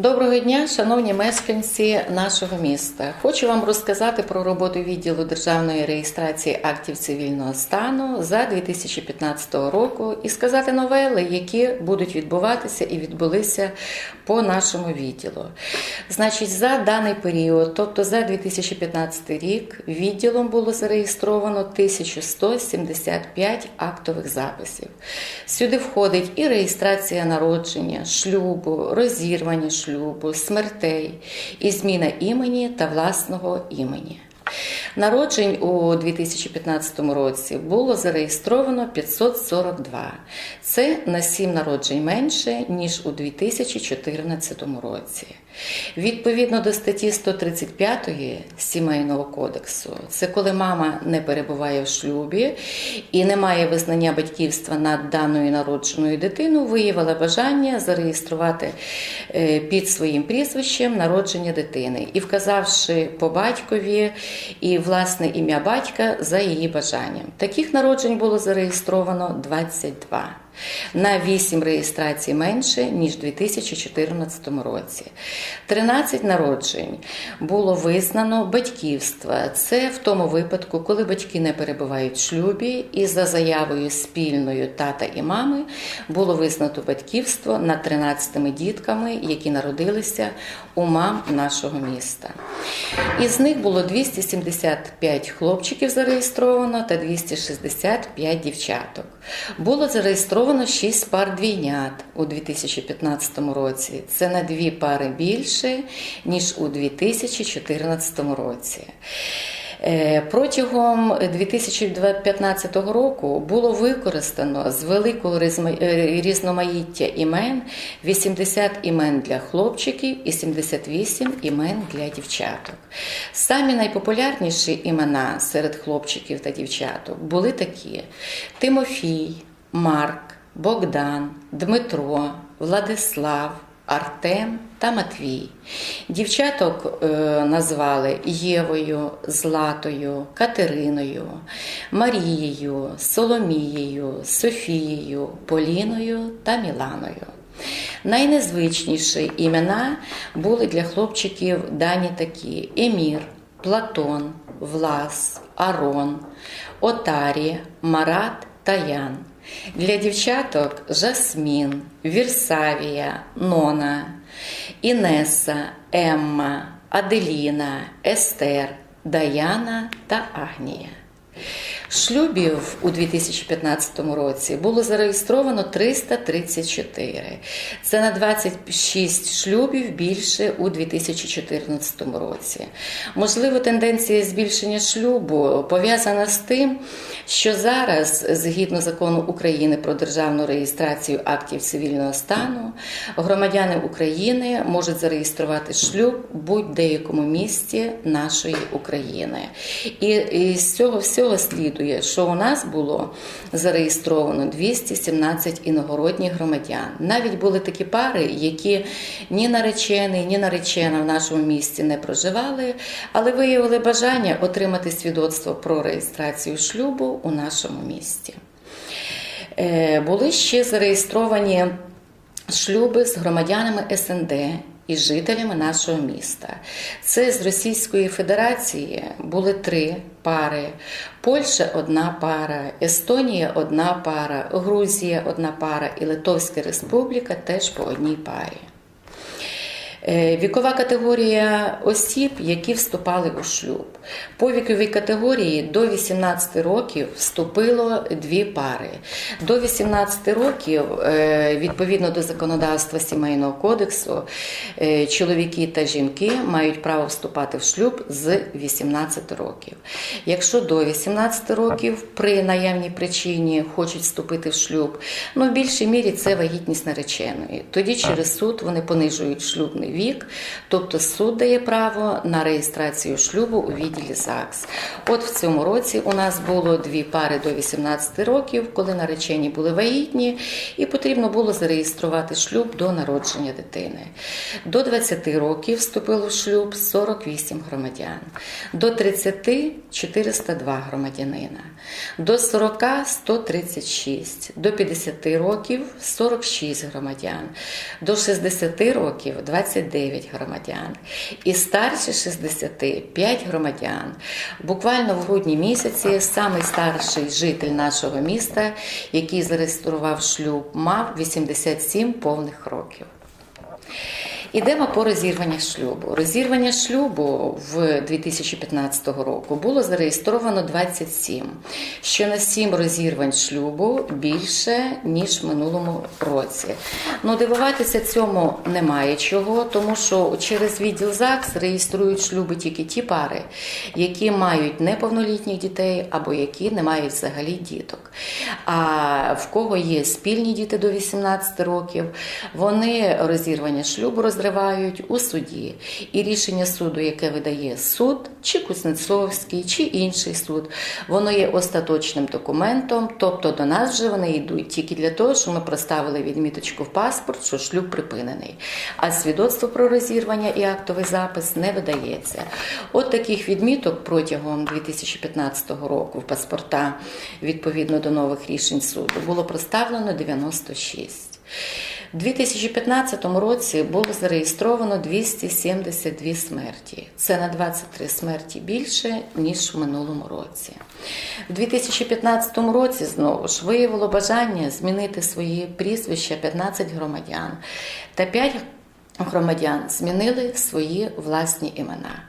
Доброго дня, шановні мешканці нашого міста. Хочу вам розказати про роботу відділу державної реєстрації актів цивільного стану за 2015 року і сказати новели, які будуть відбуватися і відбулися по нашому відділу. Значить, за даний період, тобто за 2015 рік, відділом було зареєстровано 1175 актових записів. Сюди входить і реєстрація народження, шлюбу, розірвання шлюбу, смертей, і зміна імені та власного імені. Народжень у 2015 році було зареєстровано 542. Це на 7 народжень менше, ніж у 2014 році. Відповідно до статті 135 Сімейного кодексу, це коли мама не перебуває в шлюбі і не має визнання батьківства над даною народженою дитиною, виявила бажання зареєструвати е, під своїм прізвищем народження дитини і вказавши по батькові і власне ім'я батька за її бажанням. Таких народжень було зареєстровано 22. На 8 реєстрацій менше, ніж у 2014 році. 13 народжень було визнано батьківства. Це в тому випадку, коли батьки не перебувають в шлюбі, і за заявою спільною тата і мами було визнато батьківство над 13 дітками, які народилися у мам нашого міста. Із них було 275 хлопчиків зареєстровано та 265 дівчаток. Було зареєстровано 6 пар двійнят у 2015 році. Це на дві пари більше, ніж у 2014 році. Е, Протягом 2015 року було використано з великого е, різноманіття імен 80 імен для хлопчиків і 78 імен для дівчаток. Самі найпопулярніші імена серед хлопчиків та дівчаток були такі: Тимофій, Марк, Богдан, Дмитро, Владислав. Артем та Матвій. Дівчаток е, назвали Євою, Златою, Катериною, Марією, Соломією, Софією, Поліною та Міланою. Найнезвичніші імена були для хлопчиків дані такі: Емір, Платон, Влас, Арон, Отарі, Марат та Ян. Для дівчаток Жасмін, Вірсавія, Нона, Інеса, Емма, Аделіна, Естер, Даяна та Агнія. Шлюбів у 2015 році було зареєстровано 334. Це на 26 шлюбів більше у 2014 році. Можливо, тенденція збільшення шлюбу пов'язана з тим, що зараз, згідно закону України про державну реєстрацію актів цивільного стану, громадяни України можуть зареєструвати шлюб в будь-деякому місті нашої України. І, з цього всього слідує, що у нас було зареєстровано 217 іногородніх громадян. Навіть були такі пари, які ні наречений, ні наречена в нашому місті не проживали, але виявили бажання отримати свідоцтво про реєстрацію шлюбу у нашому місті. Е, Були ще зареєстровані шлюби з громадянами СНД і жителями нашого міста. Це з Російської Федерації були три пари: Польща одна пара, Естонія одна пара, Грузія одна пара і Литовська Республіка теж по одній парі. Е, Вікова категорія осіб, які вступали у шлюб. По віковій категорії до 18 років вступило дві пари. До 18 років, е, відповідно до законодавства сімейного кодексу, е, чоловіки та жінки мають право вступати в шлюб з 18 років. Якщо до 18 років при наявній причині хочуть вступити в шлюб, ну в більшій мірі це вагітність нареченої. Тоді через суд вони понижують шлюбний вік, тобто суд дає право на реєстрацію шлюбу у відділі ЗАГС. От в цьому році у нас було дві пари до 18 років, коли наречені були вагітні, і потрібно було зареєструвати шлюб до народження дитини. До 20 років вступило в шлюб 48 громадян, до 30 402 громадянина, до 40 136, до 50 років 46 громадян, до 60 років 20 29 громадян і старше 65 – громадян. Буквально в грудні місяці самий старший житель нашого міста, який зареєстрував шлюб, мав 87 повних років. Ідемо по розірвання шлюбу. Розірвання шлюбу в 2015 року було зареєстровано 27, що на 7 розірвань шлюбу більше ніж в минулому році. Ну дивуватися цьому немає чого, тому що через відділ ЗАГС реєструють шлюби тільки ті пари, які мають неповнолітніх дітей або які не мають взагалі діток. А в кого є спільні діти до 18 років, вони розірвання шлюбу розривають у суді. І рішення суду, яке видає суд, чи Кузнецовський, чи інший суд, воно є остаточним документом, тобто до нас вже вони йдуть тільки для того, що ми проставили відміточку в паспорт, що шлюб припинений. А свідоцтво про розірвання і актовий запис не видається. От таких відміток протягом 2015 року в паспорта відповідно до нових рішень суду було проставлено 96. У 2015 році було зареєстровано 272 смерті. Це на 23 смерті більше, ніж в минулому році. У 2015 році знову ж виявило бажання змінити свої прізвища 15 громадян та 5 громадян змінили свої власні імена.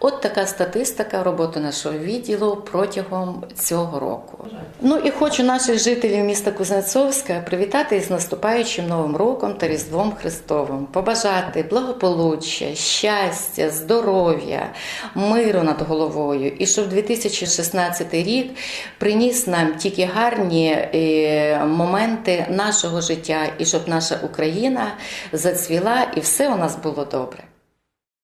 От така статистика роботи нашого відділу протягом цього року. Ну і хочу наших жителів міста Кузнецовська привітати із наступаючим Новим роком та Різдвом Христовим, побажати благополуччя, щастя, здоров'я, миру над головою, і щоб 2016 рік приніс нам тільки гарні е, моменти нашого життя, і щоб наша Україна зацвіла і все у нас було добре.